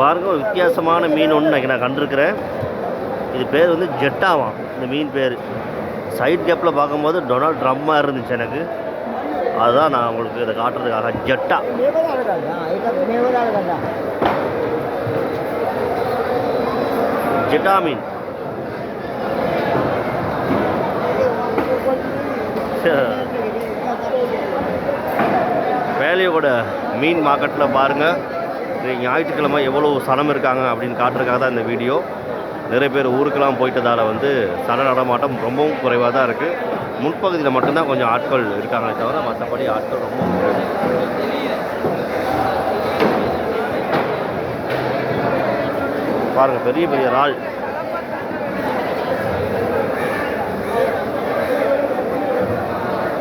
பாருங்க ஒரு வித்தியாசமான மீன் ஒன்று நான் நான் கண்டிருக்கிறேன். இது பேர் வந்து ஜெட்டாவாம் இந்த மீன் பேர். சைட் கேப்பில் பார்க்கும்போது டொனால்ட் ட்ரம்மாக இருந்துச்சு எனக்கு. அதுதான் நான் உங்களுக்கு இதை காட்டுறதுக்காக ஜெட்டா. ஜெட்டா மீன். வேலையோட மீன் மார்க்கெட்டில் பாருங்கள் ஞாயிற்றுக்கிழமை எவ்வளோ சனம் இருக்காங்க அப்படின்னு காட்டுறதுக்காக தான் இந்த வீடியோ. நிறைய பேர் ஊருக்கெல்லாம் போயிட்டதால் வந்து சன நடமாட்டம் ரொம்பவும் குறைவாக தான் இருக்குது முன்பகுதியில் மட்டும்தான் கொஞ்சம் ஆட்கள் இருக்காங்களே தவிர மற்றபடி ஆட்கள் ரொம்ப குறைவு. பாருங்கள் பெரிய பெரிய இறால்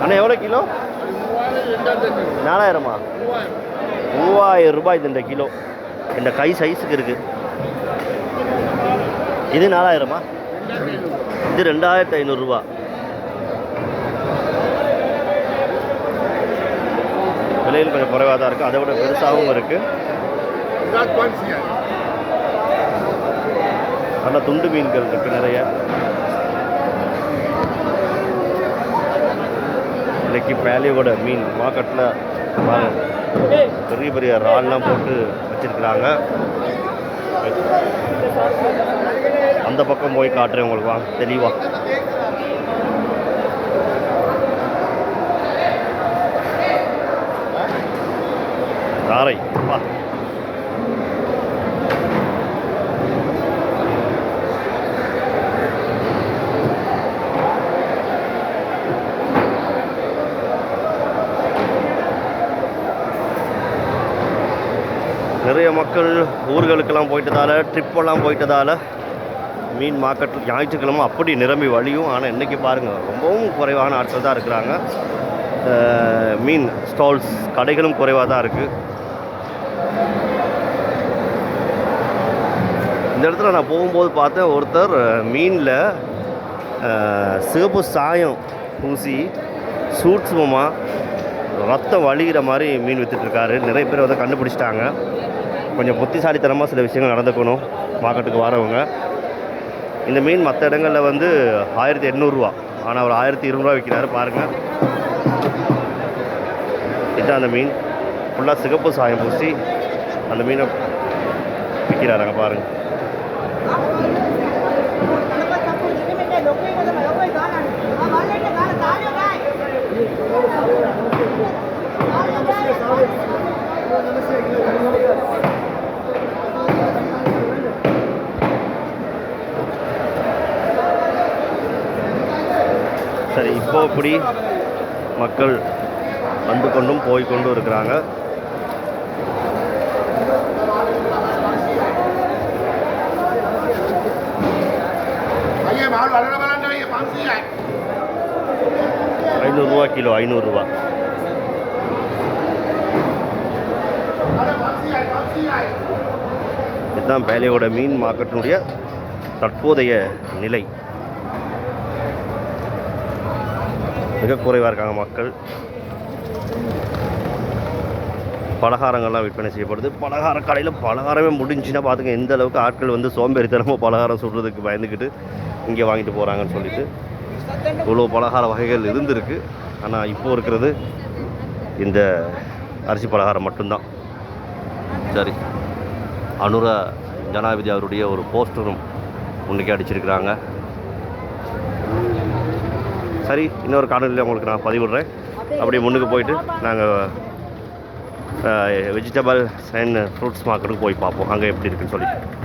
அண்ணா எவ்வளோ கிலோ? நாலாயிரமா? மூவாயிரம் ரூபாய் இது இந்த கிலோ. இந்த கை சைஸுக்கு இருக்குது இது நாலாயிரமா? இது ரெண்டாயிரத்தி ஐநூறுரூவா விலையில் கொஞ்சம் குறைவாக தான் இருக்குது அதை விட பெருசாகவும் இருக்குது நல்ல துண்டு மீன்கள் இருக்குது நிறைய. இன்றைக்கி பேலியோட மீன் மார்க்கெட்டில் பெரிய பெரிய ரால்லாம் போட்டு வச்சிருக்கிறாங்க. அந்த பக்கம் போய் காட்டுறேன் உங்களுக்கு வா தெளிவா. தாரை வா. நிறைய மக்கள் ஊர்களுக்கெல்லாம் போயிட்டதால ட்ரிப்பெல்லாம் போயிட்டதால மீன் மார்க்கெட் ஞாயிற்றுக்கிழமை அப்படி நிரம்பி வழியும். ஆனால் இன்றைக்கி பாருங்கள் ரொம்பவும் குறைவான ஆட்கள் தான் இருக்கிறாங்க. மீன் ஸ்டால்ஸ் கடைகளும் குறைவாக தான் இருக்குது இந்த இடத்துல நான் போகும்போது பார்த்தேன் ஒருத்தர் மீனில் சிவப்பு சாயம் பூசி சூட்சுமமாக ரத்தம் வழிகிற மாதிரி மீன் விற்றுட்ருக்காரு நிறைய பேர் வந்து கண்டுபிடிச்சிட்டாங்க. கொஞ்சம் புத்திசாலித்தனமாக சில விஷயங்கள் நடந்துக்கணும் மார்க்கெட்டுக்கு வரவங்க. இந்த மீன் மற்ற இடங்களில் வந்து ஆயிரத்தி எண்ணூறுரூவா ஆனால் அவர் ஆயிரத்தி இருநூறுவா விற்கிறாரு பாருங்கள் இதுதான் அந்த மீன். ஃபுல்லாக சிகப்பு சாயம் பூசி அந்த மீனை விற்கிறாருங்க பாருங்கள் சரி இப்போ இப்படி மக்கள் வந்து கொண்டும் போய் கொண்டும் இருக்கிறாங்க. ஐநூறுரூவா கிலோ ஐநூறுரூவா இதுதான் பேலையோட மீன் மார்க்கெட்டினுடைய தற்போதைய நிலை. மிக குறைவாக இருக்காங்க மக்கள். பலகாரங்கள்லாம் விற்பனை செய்யப்படுது. பலகார கடையில் பலகாரமே முடிஞ்சுன்னா பார்த்துங்க எந்த அளவுக்கு ஆட்கள் வந்து சோம்பேறித்தனமாக பலகாரம் சுடுறதுக்கு பயந்துக்கிட்டு இங்கே வாங்கிட்டு போகிறாங்கன்னு சொல்லிட்டு இவ்வளோ பலகார வகைகள் இருந்திருக்கு. ஆனால் இப்போ இருக்கிறது இந்த அரிசி பலகாரம் மட்டும்தான். சரி. அனுர ஜனாதிபதி அவருடைய ஒரு போஸ்டரும் முன்னுக்கு அடிச்சிருக்கிறாங்க. சரி இன்னொரு காணொலியில் உங்களுக்கு நான் பதிவிடுறேன். அப்படியே முன்னுக்கு போயிட்டு நாங்கள் வெஜிடபிள்ஸ் அண்ட் ஃப்ரூட்ஸ் மார்க்கெட்டுக்கு போய் பார்ப்போம். அங்கே எப்படி இருக்குன்னு சொல்லிட்டு